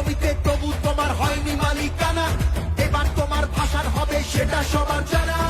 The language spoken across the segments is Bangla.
জমিতে তবু তোমার হয়নি মালিকানা। এবার তোমার ভাষার হবে সেটা সবার জানা।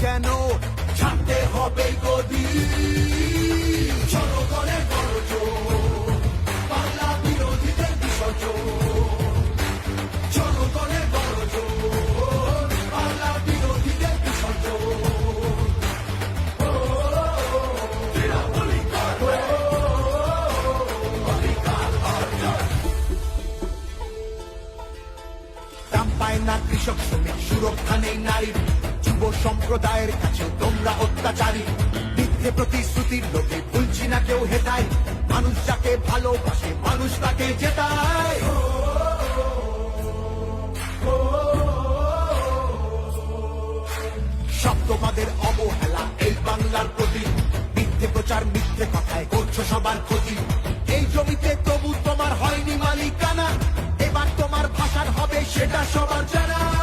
যেন ছাড়তে হবে গদি না কৃষক শ্রমিক সুরক্ষা নেই নারীর যুব সম্প্রদায়ের কাছে। তোমরা অত্যাচারী, মিথ্যে প্রতিশ্রুতির লোকে ভুলছি না কেউ হেতায় মানুষ যাকে ভালোবাসে, মানুষ তাকে জেতায়। সব তোমাদের অবহেলা, এই বাংলার প্রতি। মিথ্যে প্রচার, মিথ্যে কথায় করছ সবার ক্ষতি। এই জমিতে তবু তোমার হয়নি মালিকানা। এবার তোমার ভাষার হবে সেটা সবার জানা।